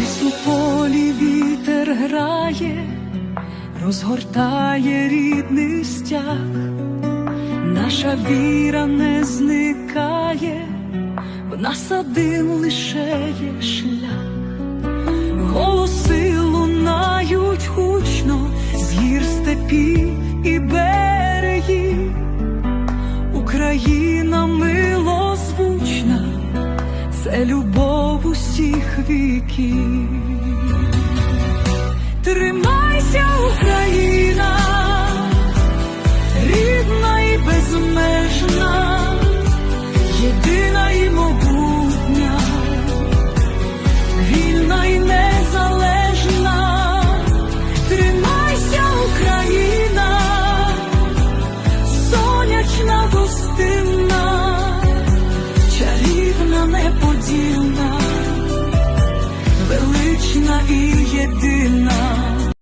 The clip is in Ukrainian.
Десь у полі вітер грає, розгортає рідний стяг, наша віра не зникає, в нас один лише є шлях, голоси лунають гучно з гір степів і берегів, Україна любов усіх віків. iyi yedin.